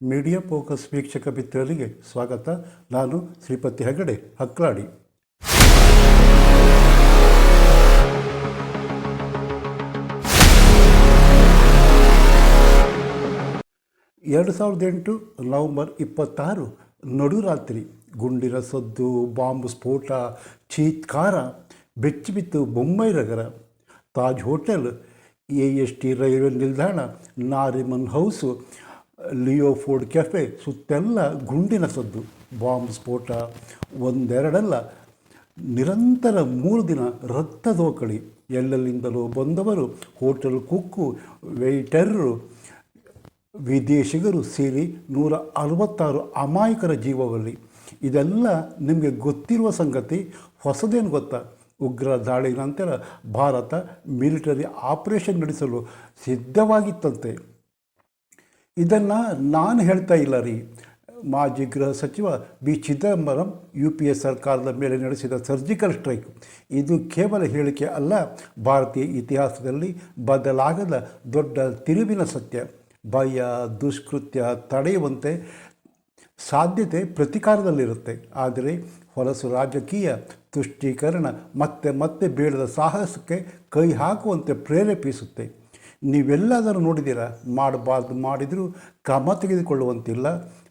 Media focus ವೀಕ್ಷಕ ಮಿತ್ರರಿಗೆ ಸ್ವಾಗತ. ನಾನು ಶ್ರೀಪತಿ ಹೆಗಡೆ ಹಕ್ಲಾಡಿ ಎರಡು ಸಾವಿರದ ಎಂಟು ನವಂಬರ್ ಇಪ್ಪತ್ತಾರು ನಡುರಾತ್ರಿ ಗುಂಡಿನ ಸದ್ದು, ಬಾಂಬ್ ಸ್ಫೋಟ, ಚೀತ್ಕಾರ ಬೆಚ್ಚಿಬಿತ್ತು ಮುಂಬೈ ನಗರ, Taj hotel, A S T railway ನಿಲ್ದಾಣ, Nariman house Leopold cafe, ಸುತ್ತೆಲ್ಲ ಗುಂಡಿನ ಸದ್ದು, ಬಾಂಬ್ ಸ್ಫೋಟ, ಒಂದೆರಡಲ್ಲ. ನಿರಂತರ ಮೂರು ದಿನ ರಕ್ತದೋಕಳಿ ಎಲ್ಲೆಲ್ಲಿಂದಲೂ ಬಂದವರು, ಹೋಟೆಲ್ ಕುಕ್ಕು ವೆಯ್ಟರ್ರು ವಿದೇಶಿಗರು ಸೇರಿ ನೂರ ಅರವತ್ತಾರು ಅಮಾಯಕರ ಜೀವವಲ್ಲಿ. ಇದೆಲ್ಲ ನಿಮಗೆ ಗೊತ್ತಿರುವ ಸಂಗತಿ, ಹೊಸದೇನು ಗೊತ್ತಾ? ಉಗ್ರ ದಾಳಿ ನಂತರ ಭಾರತ ಮಿಲಿಟರಿ ಆಪರೇಷನ್ ನಡೆಸಲು ಸಿದ್ಧವಾಗಿತ್ತಂತೆ. ಇದನ್ನು ನಾನು ಹೇಳ್ತಾ ಇಲ್ಲ ರೀ. ಮಾಜಿ ಗೃಹ ಸಚಿವ B. Chidambaram, U P A ಸರ್ಕಾರದ ಮೇಲೆ ನಡೆಸಿದ ಸರ್ಜಿಕಲ್ ಸ್ಟ್ರೈಕ್. ಇದು ಕೇವಲ ಹೇಳಿಕೆ ಅಲ್ಲ, ಭಾರತೀಯ ಇತಿಹಾಸದಲ್ಲಿ ಬದಲಾಗದ ದೊಡ್ಡ ತಿರುವಿನ ಸತ್ಯ. ಭಯ, ದುಷ್ಕೃತ್ಯ ತಡೆಯುವಂತೆ ಸಾಧ್ಯತೆ ಪ್ರತಿಕಾರದಲ್ಲಿರುತ್ತೆ. ಆದರೆ ಹೊಲಸು ರಾಜಕೀಯ ತುಷ್ಟೀಕರಣ ಮತ್ತೆ ಮತ್ತೆ ಬೇಡದ ಸಾಹಸಕ್ಕೆ ಕೈ ಹಾಕುವಂತೆ ಪ್ರೇರೇಪಿಸುತ್ತೆ. ನೀವೆಲ್ಲದನ್ನು ನೋಡಿದ್ದೀರಾ? ಮಾಡಬಾರ್ದು, ಮಾಡಿದರೂ ಕ್ರಮ ತೆಗೆದುಕೊಳ್ಳುವಂತಿಲ್ಲ.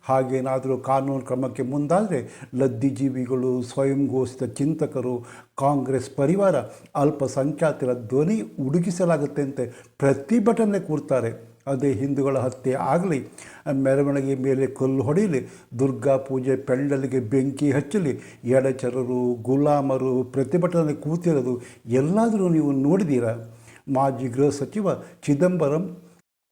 ಹಾಗೇನಾದರೂ ಕಾನೂನು ಕ್ರಮಕ್ಕೆ ಮುಂದಾದರೆ ಲದ್ದಿಜೀವಿಗಳು ಸ್ವಯಂ ಘೋಷಿತ ಚಿಂತಕರು, ಕಾಂಗ್ರೆಸ್ ಪರಿವಾರ, ಅಲ್ಪಸಂಖ್ಯಾತರ ಧ್ವನಿ ಉಡುಗಿಸಲಾಗುತ್ತೆ ಅಂತ ಪ್ರತಿಭಟನೆ ಕೂರ್ತಾರೆ. ಅದೇ ಹಿಂದೂಗಳ ಹತ್ಯೆ ಆಗಲಿ, ಮೆರವಣಿಗೆ ಮೇಲೆ ಕಲ್ಲು ಹೊಡೆಯಲಿ, ದುರ್ಗಾ ಪೂಜೆ ಪೆಂಡಲಿಗೆ ಬೆಂಕಿ ಹಚ್ಚಲಿ, ಎಡಚರರು, ಗುಲಾಮರು ಪ್ರತಿಭಟನೆ ಕೂತಿರೋದು ಎಲ್ಲಾದರೂ ನೀವು ನೋಡಿದ್ದೀರಾ? ಮಾಜಿ ಗೃಹ ಸಚಿವ ಚಿದಂಬರಂ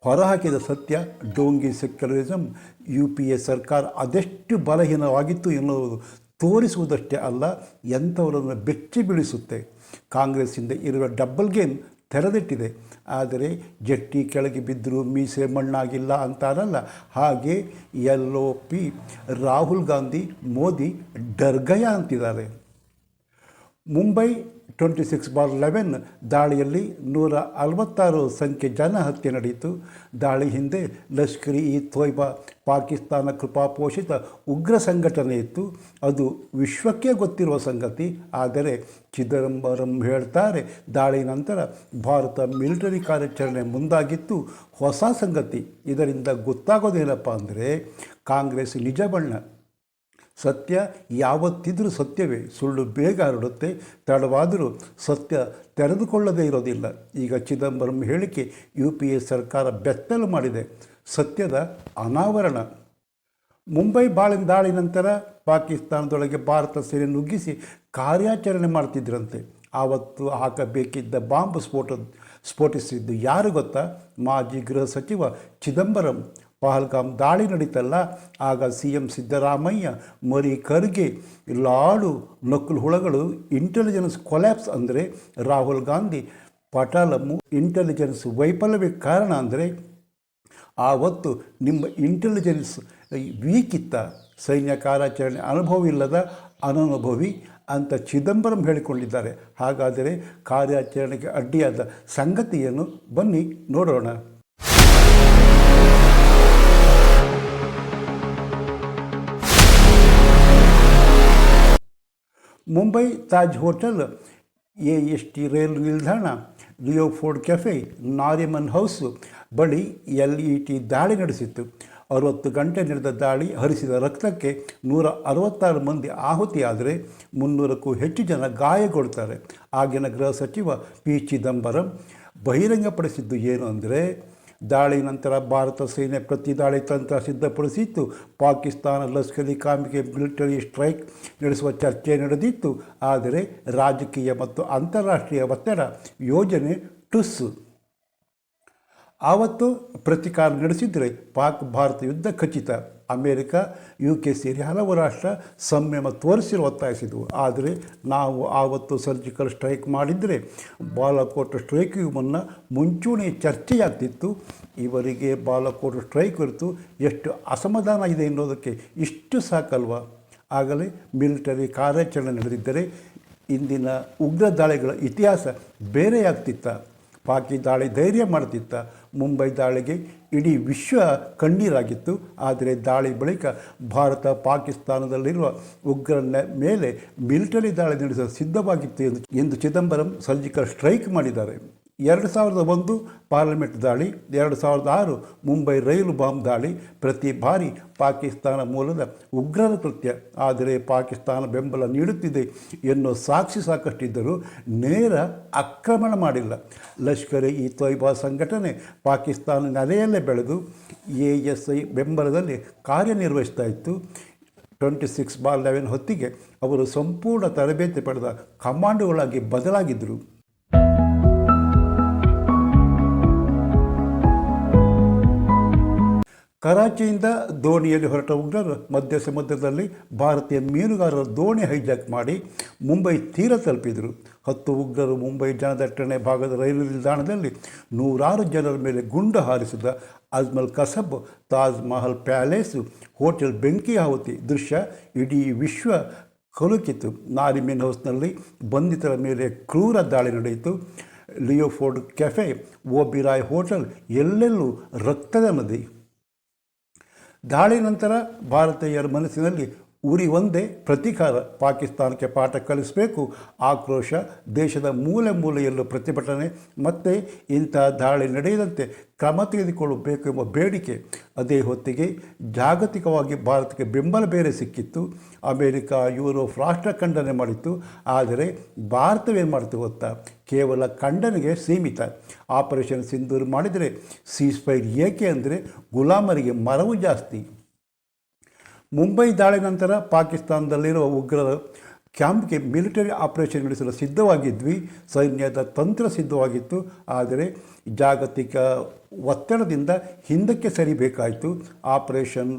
ಹೊರಹಾಕಿದ ಸತ್ಯ, ಡೋಂಗಿ ಸೆಕ್ಯುಲರಿಸಂ ಯು ಪಿ ಎ ಸರ್ಕಾರ ಅದೆಷ್ಟು ಬಲಹೀನವಾಗಿತ್ತು ಎನ್ನುವುದು ತೋರಿಸುವುದಷ್ಟೇ ಅಲ್ಲ, ಎಂಥವರನ್ನು ಬೆಚ್ಚಿ ಬೀಳಿಸುತ್ತೆ. ಕಾಂಗ್ರೆಸ್ಸಿಂದ ಇರುವ ಡಬ್ಬಲ್ ಗೇಮ್ ತೆರೆದಿಟ್ಟಿದೆ. ಆದರೆ ಜಟ್ಟಿ ಕೆಳಗೆ ಬಿದ್ದರೂ ಮೀಸೆ ಮಣ್ಣಾಗಿಲ್ಲ ಅಂತಾರಲ್ಲ. ಹಾಗೆ ಎಲ್ ಪಿ ರಾಹುಲ್ ಗಾಂಧಿ, ಮೋದಿ ಡರ್ಗಯ ಅಂತಿದ್ದಾರೆ. Mumbai twenty six bar eleven ದಾಳಿಯಲ್ಲಿ ನೂರ ಅರವತ್ತಾರು ಸಂಖ್ಯೆ ಜನ ಹತ್ಯೆ ನಡೆಯಿತು. ದಾಳಿ ಹಿಂದೆ ಲಷ್ಕರಿ ಇ ತೊಯ್ಬಾ ಪಾಕಿಸ್ತಾನ ಕೃಪಾಪೋಷಿತ ಉಗ್ರ ಸಂಘಟನೆ ಇತ್ತು. ಅದು ವಿಶ್ವಕ್ಕೆ ಗೊತ್ತಿರುವ ಸಂಗತಿ. ಆದರೆ ಚಿದಂಬರಂ ಹೇಳ್ತಾರೆ, ದಾಳಿ ನಂತರ ಭಾರತ ಮಿಲಿಟರಿ ಕಾರ್ಯಾಚರಣೆ ಮುಂದಾಗಿತ್ತು. ಹೊಸ ಸಂಗತಿ. ಇದರಿಂದ ಗೊತ್ತಾಗೋದೇನಪ್ಪ ಅಂದರೆ, ಕಾಂಗ್ರೆಸ್ ನಿಜ ಬಣ್ಣ ಸತ್ಯ ಯಾವತ್ತಿದ್ರೂ ಸತ್ಯವೇ. ಸುಳ್ಳು ಬೇಗ ಹರಡುತ್ತೆ. ತಡವಾದರೂ ಸತ್ಯ ತೆರೆದುಕೊಳ್ಳದೇ ಇರೋದಿಲ್ಲ. ಈಗ ಚಿದಂಬರಂ ಹೇಳಿಕೆ ಯು ಪಿ ಎ ಸರ್ಕಾರ ಬೆತ್ತಲು ಮಾಡಿದೆ. ಸತ್ಯದ ಅನಾವರಣ. ಮುಂಬೈ ಬಾಳಿನ ದಾಳಿ ನಂತರ ಪಾಕಿಸ್ತಾನದೊಳಗೆ ಭಾರತ ಸೇನೆ ನುಗ್ಗಿಸಿ ಕಾರ್ಯಾಚರಣೆ ಮಾಡ್ತಿದ್ರಂತೆ. ಆವತ್ತು ಹಾಕಬೇಕಿದ್ದ ಬಾಂಬ್ ಸ್ಫೋಟ ಸ್ಫೋಟಿಸಿದ್ದು ಯಾರು ಗೊತ್ತಾ? ಮಾಜಿ ಗೃಹ ಸಚಿವ ಚಿದಂಬರಂ. ಪಹಲ್ಗಾಮ್ ದಾಳಿ ನಡೀತಲ್ಲ, ಆಗ ಸಿ ಎಂ ಸಿದ್ದರಾಮಯ್ಯ ಮರಿ ಖರ್ಗೆ ಲಾಡು ನಕಲು ಹುಳಗಳು ಇಂಟೆಲಿಜೆನ್ಸ್ ಕೊಲ್ಯಾಪ್ಸ್ ಅಂದರೆ ರಾಹುಲ್ ಗಾಂಧಿ ಪಟಾಲಮ್ಮು ಇಂಟೆಲಿಜೆನ್ಸ್ ವೈಫಲ್ಯವೇ ಕಾರಣ ಅಂದರೆ ಆವತ್ತು ನಿಮ್ಮ ಇಂಟೆಲಿಜೆನ್ಸ್ ವೀಕ್ ಇತ್ತ ಸೈನ್ಯ ಕಾರ್ಯಾಚರಣೆ ಅನುಭವ ಇಲ್ಲದ ಅನನುಭವಿ ಅಂತ ಚಿದಂಬರಂ ಹೇಳಿಕೊಂಡಿದ್ದಾರೆ. ಹಾಗಾದರೆ ಕಾರ್ಯಾಚರಣೆಗೆ ಅಡ್ಡಿಯಾದ ಸಂಗತಿಯನ್ನು ಬನ್ನಿ ನೋಡೋಣ. Mumbai Taj hotel, A S T rail ನಿಲ್ದಾಣ, Leopold cafe, Nariman house ಬಳಿ ಎಲ್ ಇ ಟಿ ದಾಳಿ ನಡೆಸಿತ್ತು. ಅರವತ್ತು ಗಂಟೆ ನಡೆದ ದಾಳಿ ಹರಿಸಿದ ರಕ್ತಕ್ಕೆ ನೂರ ಅರವತ್ತಾರು ಮಂದಿ ಆಹುತಿಯಾದರೆ ಮುನ್ನೂರಕ್ಕೂ ಹೆಚ್ಚು ಜನ ಗಾಯಗೊಳ್ತಾರೆ ಆಗಿನ ಗೃಹ ಸಚಿವ ಪಿ ಚಿದಂಬರಂ ಬಹಿರಂಗಪಡಿಸಿದ್ದು ಏನು ಅಂದರೆ ದಾಳಿ ನಂತರ ಭಾರತ ಸೇನೆ ಪ್ರತಿ ದಾಳಿ ತಂತ್ರ ಸಿದ್ಧಪಡಿಸಿತ್ತು. ಪಾಕಿಸ್ತಾನ ಲಷ್ಕರಿ ಕಾಮಿಗೆ ಮಿಲಿಟರಿ ಸ್ಟ್ರೈಕ್ ನಡೆಸುವ ಚರ್ಚೆ ನಡೆದಿತ್ತು. ಆದರೆ ರಾಜಕೀಯ ಮತ್ತು ಅಂತಾರಾಷ್ಟ್ರೀಯ ಒತ್ತಡ ಯೋಜನೆ ಟುಸ್ಸು ಆವತ್ತು ಪ್ರತಿಕಾರ ನಡೆಸಿದರೆ ಪಾಕ್ ಭಾರತ ಯುದ್ಧ ಖಚಿತ. ಅಮೇರಿಕ ಯು ಕೆ ಸೇರಿ ಹಲವು ರಾಷ್ಟ್ರ ಸಂಯಮ ತೋರಿಸಿರು ಒತ್ತಾಯಿಸಿದವು ಆದರೆ ನಾವು ಆವತ್ತು ಸರ್ಜಿಕಲ್ ಸ್ಟ್ರೈಕ್ ಮಾಡಿದರೆ ಬಾಲಕೋಟ್ ಸ್ಟ್ರೈಕ್ ಮುನ್ನ ಮುಂಚೂಣಿ ಚರ್ಚೆಯಾಗ್ತಿತ್ತು. ಇವರಿಗೆ ಬಾಲಕೋಟ್ ಸ್ಟ್ರೈಕ್ ಕುರಿತು ಎಷ್ಟು ಅಸಮಾಧಾನ ಇದೆ ಎನ್ನುವುದಕ್ಕೆ ಇಷ್ಟು ಸಾಕಲ್ವ? ಆಗಲೇ ಮಿಲಿಟರಿ ಕಾರ್ಯಾಚರಣೆ ನಡೆದಿದ್ದರೆ ಇಂದಿನ ಉಗ್ರ ದಾಳಿಗಳ ಇತಿಹಾಸ ಬೇರೆಯಾಗ್ತಿತ್ತ. ಪಾಕಿ ದಾಳಿ ಧೈರ್ಯ ಮಾಡುತ್ತಿತ್ತ ಮುಂಬೈ ದಾಳಿಗೆ ಇಡೀ ವಿಶ್ವ ಕಣ್ಣೀರಾಗಿತ್ತು. ಆದರೆ ದಾಳಿ ಬಳಿಕ ಭಾರತ ಪಾಕಿಸ್ತಾನದಲ್ಲಿರುವ ಉಗ್ರರ ಮೇಲೆ ಮಿಲಿಟರಿ ದಾಳಿ ನಡೆಸಲು ಸಿದ್ಧವಾಗಿತ್ತು ಎಂದು ಎಂದು ಚಿದಂಬರಂ ಸರ್ಜಿಕಲ್ ಸ್ಟ್ರೈಕ್ ಮಾಡಿದ್ದಾರೆ. ಎರಡು ಸಾವಿರದ ಒಂದು ಪಾರ್ಲಿಮೆಂಟ್ ದಾಳಿ, ಎರಡು ಸಾವಿರದ ಆರು ಮುಂಬೈ ರೈಲು ಬಾಂಬ್ ದಾಳಿ, ಪ್ರತಿ ಬಾರಿ ಪಾಕಿಸ್ತಾನ ಮೂಲದ ಉಗ್ರರ ಕೃತ್ಯ. ಆದರೆ ಪಾಕಿಸ್ತಾನ ಬೆಂಬಲ ನೀಡುತ್ತಿದೆ ಎನ್ನುವ ಸಾಕ್ಷಿ ಸಾಕಷ್ಟಿದ್ದರೂ ನೇರ ಆಕ್ರಮಣ ಮಾಡಿಲ್ಲ. ಲಷ್ಕರ್ ಇ ತೊಯ್ಬಾ ಸಂಘಟನೆ ಪಾಕಿಸ್ತಾನ ನೆಲೆಯಲ್ಲೇ ಬೆಳೆದು ಎ ಎಸ್ ಐ ಬೆಂಬಲದಲ್ಲಿ ಕಾರ್ಯನಿರ್ವಹಿಸ್ತಾ ಇತ್ತು. ಟ್ವೆಂಟಿ ಸಿಕ್ಸ್ ಬಾರ್ ಲೆವೆನ್ ಹೊತ್ತಿಗೆ ಅವರು ಸಂಪೂರ್ಣ ತರಬೇತಿ ಪಡೆದ ಕಮಾಂಡೋಗಳಾಗಿ ಬದಲಾಗಿದ್ದರು. ಕರಾಚಿಯಿಂದ ದೋಣಿಯಲ್ಲಿ ಹೊರಟ ಉಗ್ರರು ಮಧ್ಯ ಸಮುದ್ರದಲ್ಲಿ ಭಾರತೀಯ ಮೀನುಗಾರರ ದೋಣಿ ಹೈಜಾಕ್ ಮಾಡಿ ಮುಂಬೈ ತೀರ ತಲುಪಿದರು. ಹತ್ತು ಉಗ್ರರು ಮುಂಬೈ ಜನದಟ್ಟಣೆ ಭಾಗದ ರೈಲು ನಿಲ್ದಾಣದಲ್ಲಿ ನೂರಾರು ಜನರ ಮೇಲೆ ಗುಂಡು ಹಾರಿಸಿದ ಅಜ್ಮಲ್ ಕಸಬ್, ತಾಜ್ ಮಹಲ್ ಪ್ಯಾಲೇಸು, ಹೋಟೆಲ್ ಬೆಂಕಿ ಆಹುತಿ ದೃಶ್ಯ ಇಡೀ ವಿಶ್ವ ಕಲುಕಿತು ನಾರಿಮಿನ್ ಹೌಸ್ನಲ್ಲಿ ಬಂಧಿತರ ಮೇಲೆ ಕ್ರೂರ ದಾಳಿ ನಡೆಯಿತು. ಲಿಯೋಫೋರ್ಡ್ ಕೆಫೆ ಓಬಿರಾಯ್ ಹೋಟೆಲ್, ಎಲ್ಲೆಲ್ಲೂ ರಕ್ತದ ನದಿ. ದಾಳಿ ನಂತರ ಭಾರತೀಯರ ಮನಸ್ಸಿನಲ್ಲಿ ಉರಿ ಒಂದೇ ಪ್ರತೀಕಾರ. ಪಾಕಿಸ್ತಾನಕ್ಕೆ ಪಾಠ ಕಲಿಸಬೇಕು. ಆಕ್ರೋಶ ದೇಶದ ಮೂಲೆ ಮೂಲೆಯಲ್ಲೂ ಪ್ರತಿಭಟನೆ. ಮತ್ತು ಇಂಥ ದಾಳಿ ನಡೆಯದಂತೆ ಕ್ರಮ ತೆಗೆದುಕೊಳ್ಳಬೇಕು ಎಂಬ ಬೇಡಿಕೆ. ಅದೇ ಹೊತ್ತಿಗೆ ಜಾಗತಿಕವಾಗಿ ಭಾರತಕ್ಕೆ ಬೆಂಬಲ ಬೇರೆ ಸಿಕ್ಕಿತ್ತು. ಅಮೇರಿಕ, ಯುರೋಪ್ ರಾಷ್ಟ್ರ ಖಂಡನೆ ಮಾಡಿತ್ತು. ಆದರೆ ಭಾರತವೇನು ಮಾಡ್ತು ಗೊತ್ತಾ? ಕೇವಲ ಖಂಡನೆಗೆ ಸೀಮಿತ. ಆಪರೇಷನ್ ಸಿಂಧೂರು ಮಾಡಿದರೆ ಸೀಸ್ಫೈರ್ ಏಕೆ ಅಂದರೆ ಗುಲಾಮರಿಗೆ ಮರವು ಜಾಸ್ತಿ. ಮುಂಬೈ ದಾಳಿ ನಂತರ ಪಾಕಿಸ್ತಾನದಲ್ಲಿರುವ ಉಗ್ರರ ಕ್ಯಾಂಪ್ಗೆ ಮಿಲಿಟರಿ ಆಪರೇಷನ್ ನಡೆಸಲು ಸಿದ್ಧವಾಗಿದ್ವಿ. ಸೈನ್ಯದ ತಂತ್ರ ಸಿದ್ಧವಾಗಿತ್ತು. ಆದರೆ ಜಾಗತಿಕ ಒತ್ತಡದಿಂದ ಹಿಂದಕ್ಕೆ ಸರಿಬೇಕಾಯಿತು. ಆಪರೇಷನ್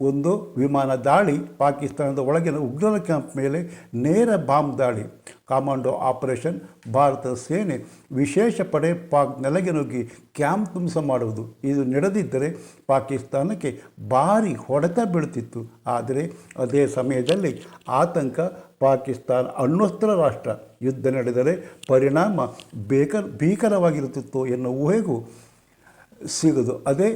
ಒಂದು ವಿಮಾನ ದಾಳಿ. ಪಾಕಿಸ್ತಾನದ ಒಳಗಿನ ಉಗ್ರರ ಕ್ಯಾಂಪ್ ಮೇಲೆ ನೇರ ಬಾಂಬ್ ದಾಳಿ. ಕಮಾಂಡೋ ಆಪರೇಷನ್ ಭಾರತ ಸೇನೆ ವಿಶೇಷ ಪಡೆ ಪಾಕ್ ನೆಲೆಗೆ ನುಗ್ಗಿ ಕ್ಯಾಂಪ್ ಧ್ವಂಸ ಮಾಡುವುದು. ಇದು ನಡೆದಿದ್ದರೆ ಪಾಕಿಸ್ತಾನಕ್ಕೆ ಭಾರಿ ಹೊಡೆತ ಬೀಳುತ್ತಿತ್ತು. ಆದರೆ ಅದೇ ಸಮಯದಲ್ಲಿ ಆತಂಕ ಪಾಕಿಸ್ತಾನ ಅಣ್ವಸ್ತ್ರ ರಾಷ್ಟ್ರ. ಯುದ್ಧ ನಡೆದರೆ ಪರಿಣಾಮ ಬೇಕ, ಭೀಕರವಾಗಿರುತ್ತಿತ್ತು ಎನ್ನುವ ಊಹೆಗೂ ಸಿಗೋದು ಅದೇ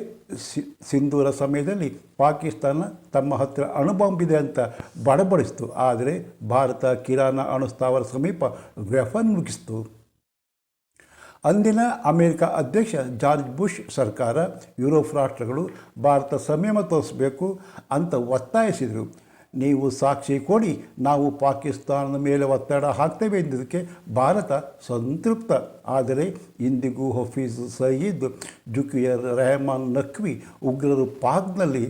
ಸಿಂಧೂರ ಸಮಯದಲ್ಲಿ ಪಾಕಿಸ್ತಾನ ತಮ್ಮ ಹತ್ತಿರ ಅಣುಬಾಂಬಿದೆ ಅಂತ ಬಡಬಡಿಸ್ತು. ಆದರೆ ಭಾರತ ಕಿರಾನ ಅಣುಸ್ಥಾವರ ಸಮೀಪ ವೆಫನ್ ಮುಗಿಸ್ತು. ಅಂದಿನ ಅಮೆರಿಕ ಅಧ್ಯಕ್ಷ ಜಾರ್ಜ್ ಬುಷ್ ಸರ್ಕಾರ ಯುರೋಪ್ ರಾಷ್ಟ್ರಗಳು ಭಾರತ ಸಂಯಮ ತೋರಿಸಬೇಕು ಅಂತ ಒತ್ತಾಯಿಸಿದರು. ನೀವು ಸಾಕ್ಷಿ ಕೊಡಿ, ನಾವು ಪಾಕಿಸ್ತಾನದ ಮೇಲೆ ಒತ್ತಡ ಹಾಕ್ತೇವೆ ಎಂದಿದ್ದಕ್ಕೆ ಭಾರತ ಸಂತೃಪ್ತ. ಆದರೆ ಇಂದಿಗೂ ಹಫೀಜ್ ಸಯೀದ್ ಜುಕಿಯರ್ ರೆಹಮಾನ್ ನಖ್ವಿ ಉಗ್ರರು ಪಾಕ್ನಲ್ಲಿ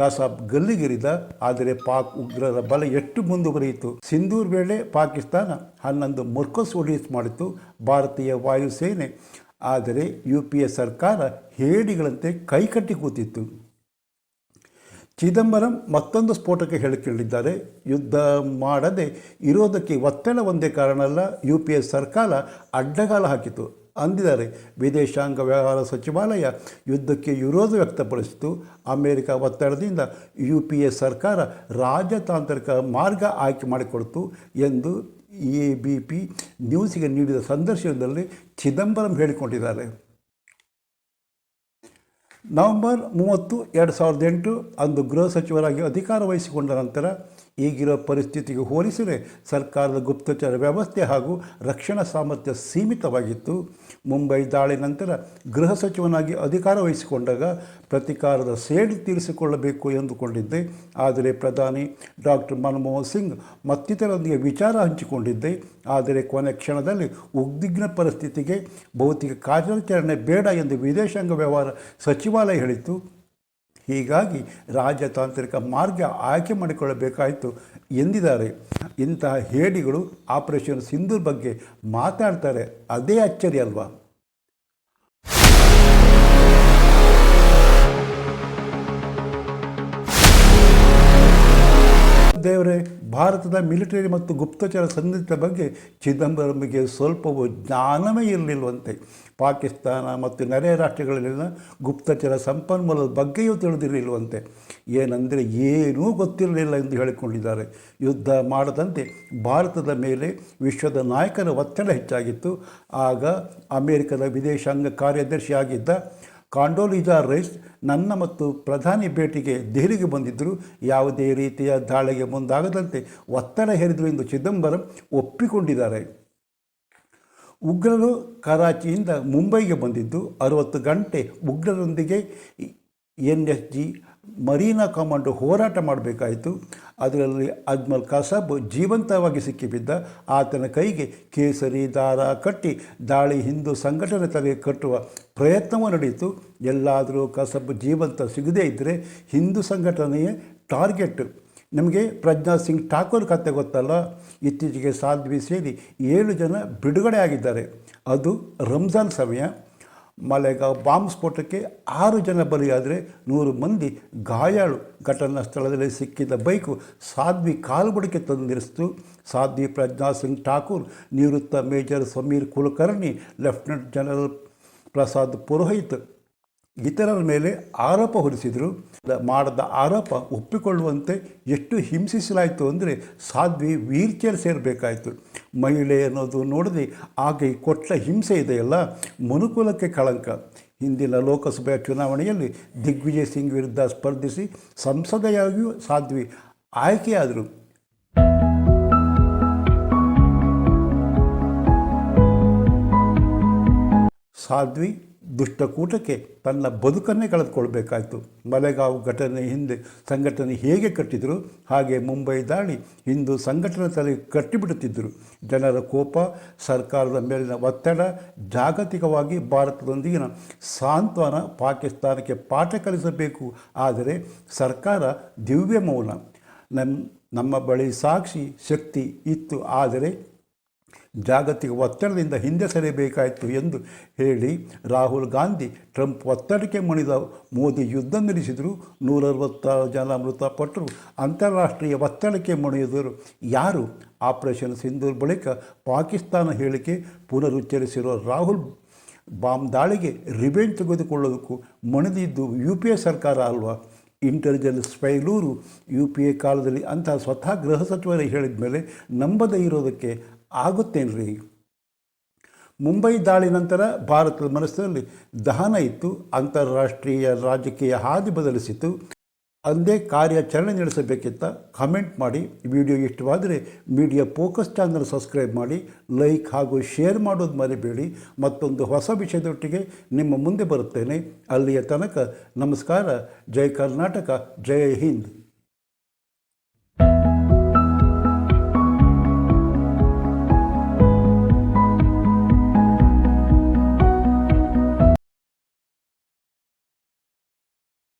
ಕಸಾಬ್ ಗಲ್ಲಿಗಿರಿದ, ಆದರೆ ಪಾಕ್ ಉಗ್ರರ ಬಲ ಎಷ್ಟು ಮುಂದುವರಿಯಿತು? ಸಿಂಧೂರ್ ವೇಳೆ ಪಾಕಿಸ್ತಾನ ಹನ್ನೊಂದು ಮೊರ್ಕಸ್ ಒಡಿಸ್ ಮಾಡಿತು ಭಾರತೀಯ ವಾಯುಸೇನೆ. ಆದರೆ ಯು ಪಿ ಎ ಸರ್ಕಾರ ಹೇಡಿಗಳಂತೆ ಕೈಕಟ್ಟಿ ಕೂತಿತ್ತು. ಚಿದಂಬರಂ ಮತ್ತೊಂದು ಸ್ಫೋಟಕ್ಕೆ ಹೇಳಿಕೊಂಡಿದ್ದಾರೆ ಯುದ್ಧ ಮಾಡದೆ ಇರೋದಕ್ಕೆ ಒತ್ತಡ ಒಂದೇ ಕಾರಣ ಅಲ್ಲ ಯು ಪಿ ಎ ಸರ್ಕಾರ ಅಡ್ಡಗಾಲ ಹಾಕಿತು. ಅಂದಿದ್ದಾರೆ, ವಿದೇಶಾಂಗ ವ್ಯವಹಾರ ಸಚಿವಾಲಯ ಯುದ್ಧಕ್ಕೆ ವಿರೋಧ ವ್ಯಕ್ತಪಡಿಸಿತು. ಅಮೆರಿಕ ಒತ್ತಡದಿಂದ ಯು ಪಿ ಎ ಸರ್ಕಾರ ರಾಜತಾಂತ್ರಿಕ ಮಾರ್ಗ ಆಯ್ಕೆ ಮಾಡಿಕೊಡ್ತು ಎಂದು ಎ ಬಿ ಪಿ ನ್ಯೂಸಿಗೆ ನೀಡಿದ ಸಂದರ್ಶನದಲ್ಲಿ ಚಿದಂಬರಂ ಹೇಳಿಕೊಂಡಿದ್ದಾರೆ. ನವೆಂಬರ್ ಮೂವತ್ತು ಎರಡು ಸಾವಿರದ ಎಂಟು ಅಂದು ಗೃಹ ಸಚಿವರಾಗಿ ಅಧಿಕಾರ ವಹಿಸಿಕೊಂಡ ನಂತರ ಈಗಿರೋ ಪರಿಸ್ಥಿತಿಗೆ ಹೋಲಿಸಿದರೆ ಸರ್ಕಾರದ ಗುಪ್ತಚರ ವ್ಯವಸ್ಥೆ ಹಾಗೂ ರಕ್ಷಣಾ ಸಾಮರ್ಥ್ಯ ಸೀಮಿತವಾಗಿತ್ತು. ಮುಂಬೈ ದಾಳಿ ನಂತರ ಗೃಹ ಸಚಿವನಾಗಿ ಅಧಿಕಾರ ವಹಿಸಿಕೊಂಡಾಗ ಪ್ರತಿಕಾರದ ಸೇಡು ತೀರಿಸಿಕೊಳ್ಳಬೇಕು ಎಂದುಕೊಂಡಿದ್ದೆ. ಆದರೆ ಪ್ರಧಾನಿ ಡಾಕ್ಟರ್ ಮನಮೋಹನ್ ಸಿಂಗ್ ಮತ್ತಿತರೊಂದಿಗೆ ವಿಚಾರ ಹಂಚಿಕೊಂಡಿದ್ದೆ. ಆದರೆ ಕೊನೆ ಕ್ಷಣದಲ್ಲಿ ಉದ್ವಿಗ್ನ ಪರಿಸ್ಥಿತಿಗೆ ಭೌತಿಕ ಕಾರ್ಯಾಚರಣೆ ಬೇಡ ಎಂದು ವಿದೇಶಾಂಗ ವ್ಯವಹಾರ ಸಚಿವಾಲಯ ಹೇಳಿತ್ತು. ಹೀಗಾಗಿ ರಾಜತಾಂತ್ರಿಕ ಮಾರ್ಗ ಆಯ್ಕೆ ಮಾಡಿಕೊಳ್ಳಬೇಕಾಯಿತು ಎಂದಿದ್ದಾರೆ. ಇಂತಹ ಹೇಡಿಗಳು ಆಪರೇಷನ್ ಸಿಂಧೂರ್ ಬಗ್ಗೆ ಮಾತಾಡ್ತಾರೆ. ಅದೇ ಅಚ್ಚರಿ ಅಲ್ವಾ? ದೇವರೇ, ಭಾರತದ ಮಿಲಿಟರಿ ಮತ್ತು ಗುಪ್ತಚರ ಸಂದಿತ ಬಗ್ಗೆ ಚಿದಂಬರಂಗೆ ಸ್ವಲ್ಪವೂ ಜ್ಞಾನವೇ ಇರಲಿಲ್ವಂತೆ. ಪಾಕಿಸ್ತಾನ ಮತ್ತು ನೆರೆಯ ರಾಷ್ಟ್ರಗಳಲ್ಲಿನ ಗುಪ್ತಚರ ಸಂಪನ್ಮೂಲದ ಬಗ್ಗೆಯೂ ತಿಳಿದಿರಲಿಲ್ವಂತೆ ಏನಂದರೆ ಏನೂ ಗೊತ್ತಿರಲಿಲ್ಲ ಎಂದು ಹೇಳಿಕೊಂಡಿದ್ದಾರೆ. ಯುದ್ಧ ಮಾಡದಂತೆ ಭಾರತದ ಮೇಲೆ ವಿಶ್ವದ ನಾಯಕರ ಒತ್ತಡ ಹೆಚ್ಚಾಗಿತ್ತು. ಆಗ ಅಮೆರಿಕದ ವಿದೇಶಾಂಗ ಕಾರ್ಯದರ್ಶಿಯಾಗಿದ್ದ ಕಾಂಡೋಲಿಜಾ ರೈಸ್ ನನ್ನ ಮತ್ತು ಪ್ರಧಾನಿ ಭೇಟಿಗೆ ದೆಹಲಿಗೆ ಬಂದಿದ್ದರು. ಯಾವುದೇ ರೀತಿಯ ದಾಳಿಗೆ ಮುಂದಾಗದಂತೆ ಒತ್ತಡ ಹೇರಿದರು ಎಂದು ಚಿದಂಬರಂ ಒಪ್ಪಿಕೊಂಡಿದ್ದಾರೆ. ಉಗ್ರರು ಕರಾಚಿಯಿಂದ ಮುಂಬೈಗೆ ಬಂದಿದ್ದು ಅರವತ್ತು ಗಂಟೆ ಉಗ್ರರೊಂದಿಗೆ N S G marine commando ಹೋರಾಟ ಮಾಡಬೇಕಾಯಿತು. ಅದರಲ್ಲಿ ಅಜ್ಮಲ್ ಕಸಬ್ ಜೀವಂತವಾಗಿ ಸಿಕ್ಕಿಬಿದ್ದ. ಆತನ ಕೈಗೆ ಕೇಸರಿ ದಾರ ಕಟ್ಟಿ ದಾಳಿ ಹಿಂದೂ ಸಂಘಟನೆ ತಲೆ ಕಟ್ಟುವ ಪ್ರಯತ್ನವೂ ನಡೆಯಿತು. ಎಲ್ಲಾದರೂ ಕಸಬ್ ಜೀವಂತ ಸಿಗದೇ ಇದ್ದರೆ ಹಿಂದೂ ಸಂಘಟನೆಯೇ ಟಾರ್ಗೆಟ್. ನಮಗೆ ಪ್ರಜ್ಞಾ ಸಿಂಗ್ ಠಾಕೂರ್ ಕತೆ ಗೊತ್ತಲ್ಲ? ಇತ್ತೀಚೆಗೆ ಸಾಧ್ವಿ ಸೇರಿ ಏಳು ಜನ ಬಿಡುಗಡೆ ಆಗಿದ್ದಾರೆ. ಅದು ರಂಜಾನ್ ಸಮಯ. ಮಲೆಗಾಂವ್ ಬಾಂಬ್ ಸ್ಫೋಟಕ್ಕೆ ಆರು ಜನ ಬಲಿಯಾದರೆ ನೂರು ಮಂದಿ ಗಾಯಾಳು. ಘಟನಾ ಸ್ಥಳದಲ್ಲಿ ಸಿಕ್ಕಿದ ಬೈಕು ಸಾಧ್ವಿ ಕಾಲ್ಬುಡಕ್ಕೆ ತಂದು ನಿಲ್ಲಿಸಿತು ಸಾಧ್ವಿ, ಪ್ರಜ್ಞಾ ಸಿಂಗ್ ಠಾಕೂರ್, ನಿವೃತ್ತ major Sameer Kulkarni, lieutenant general Prasad Purohit ಇತರರ ಮೇಲೆ ಆರೋಪ ಹೊರಿಸಿದರು. ಮಾಡಿದ ಆರೋಪ ಒಪ್ಪಿಕೊಳ್ಳುವಂತೆ ಎಷ್ಟು ಹಿಂಸಿಸಲಾಯಿತು ಅಂದರೆ ಸಾಧ್ವಿ ವೀಲ್ ಚೇರ್ ಸೇರಬೇಕಾಯಿತು. ಮಹಿಳೆ ಅನ್ನೋದು ನೋಡದೆ ಈ ಕೊಟ್ಟ ಹಿಂಸೆ ಇದೆಯಲ್ಲ, ಮನುಕುಲಕ್ಕೆ ಕಳಂಕ. ಹಿಂದಿನ ಲೋಕಸಭೆ ಚುನಾವಣೆಯಲ್ಲಿ ದಿಗ್ವಿಜಯ್ ಸಿಂಗ್ ವಿರುದ್ಧ ಸ್ಪರ್ಧಿಸಿ ಸಂಸದೆಯಾಗಿಯೂ ಸಾಧ್ವಿ ಆಯ್ಕೆಯಾದರು. ಸಾಧ್ವಿ ದುಷ್ಟಕೂಟಕ್ಕೆ ತನ್ನ ಬದುಕನ್ನೇ ಕಳೆದುಕೊಳ್ಬೇಕಾಯಿತು. ಮಲೆಗಾಂವ್ ಘಟನೆ ಹಿಂದೆ ಸಂಘಟನೆ ಹೇಗೆ ಕಟ್ಟಿದರು, ಹಾಗೆ ಮುಂಬೈ ದಾಳಿ ಹಿಂದೂ ಸಂಘಟನೆ ತಲೆ ಕಟ್ಟಿಬಿಡುತ್ತಿದ್ದರು. ಜನರ ಕೋಪ, ಸರ್ಕಾರದ ಮೇಲಿನ ಒತ್ತಡ, ಜಾಗತಿಕವಾಗಿ ಭಾರತದೊಂದಿಗಿನ ಸಾಂತ್ವನ ಪಾಕಿಸ್ತಾನಕ್ಕೆ ಪಾಠ ಕಲಿಸಬೇಕು. ಆದರೆ ಸರ್ಕಾರ ದಿವ್ಯ ಮೌನ. ನಮ್ಮ ಬಳಿ ಸಾಕ್ಷಿ ಶಕ್ತಿ ಇತ್ತು. ಆದರೆ ಜಾಗತಿಕ ಒತ್ತಡದಿಂದ ಹಿಂದೆ ಸರಿಯಬೇಕಾಯಿತು ಎಂದು ಹೇಳಿ ರಾಹುಲ್ ಗಾಂಧಿ ಟ್ರಂಪ್ ಒತ್ತಡಕ್ಕೆ ಮಣಿದ ಮೋದಿ ಯುದ್ಧ ನಡೆಸಿದರು. ನೂರರವತ್ತಾರು ಜನ ಮೃತಪಟ್ಟರು. ಅಂತಾರಾಷ್ಟ್ರೀಯ ಒತ್ತಡಕ್ಕೆ ಮಣಿದರು. ಯಾರು? ಆಪರೇಷನ್ ಸಿಂಧೂರ್ ಬಳಿಕ ಪಾಕಿಸ್ತಾನ ಹೇಳಿಕೆ ಪುನರುಚ್ಚರಿಸಿರುವ ರಾಹುಲ್ ಬಾಂಬ್ ದಾಳಿಗೆ ರಿವೆಂಜ್ ತೆಗೆದುಕೊಳ್ಳೋದಕ್ಕೂ ಮಣಿದಿದ್ದು ಯು ಪಿ ಎ ಸರ್ಕಾರ ಅಲ್ವಾ? ಇಂಟೆಲಿಜೆನ್ಸ್ ಸ್ಪೈಲೂರು ಯು ಪಿ ಎ ಕಾಲದಲ್ಲಿ ಅಂತಹ ಸ್ವತಃ ಗೃಹ ಸಚಿವರೇ ಹೇಳಿದ ಮೇಲೆ ನಂಬದೇ ಇರೋದಕ್ಕೆ ಆಗುತ್ತೇನ್ರಿ? ಮುಂಬೈ ದಾಳಿ ನಂತರ ಭಾರತದ ಮನಸ್ಸಿನಲ್ಲಿ ದಹನ ಇತ್ತು. ಅಂತಾರಾಷ್ಟ್ರೀಯ ರಾಜಕೀಯ ಹಾದಿ ಬದಲಿಸಿತು ಅಂದೇ ಕಾರ್ಯಾಚರಣೆ ನಡೆಸಬೇಕಿತ್ತ ಕಮೆಂಟ್ ಮಾಡಿ. ವಿಡಿಯೋ ಇಷ್ಟವಾದರೆ ಮೀಡಿಯಾ ಫೋಕಸ್ ಚಾನಲ್ ಸಬ್ಸ್ಕ್ರೈಬ್ ಮಾಡಿ. ಲೈಕ್ ಹಾಗೂ ಶೇರ್ ಮಾಡೋದು ಮರಿಬೇಡಿ. ಮತ್ತೊಂದು ಹೊಸ ವಿಷಯದೊಟ್ಟಿಗೆ ನಿಮ್ಮ ಮುಂದೆ ಬರುತ್ತೇನೆ. ಅಲ್ಲಿಯ ತನಕ ನಮಸ್ಕಾರ. ಜೈ ಕರ್ನಾಟಕ. ಜೈ ಹಿಂದ್.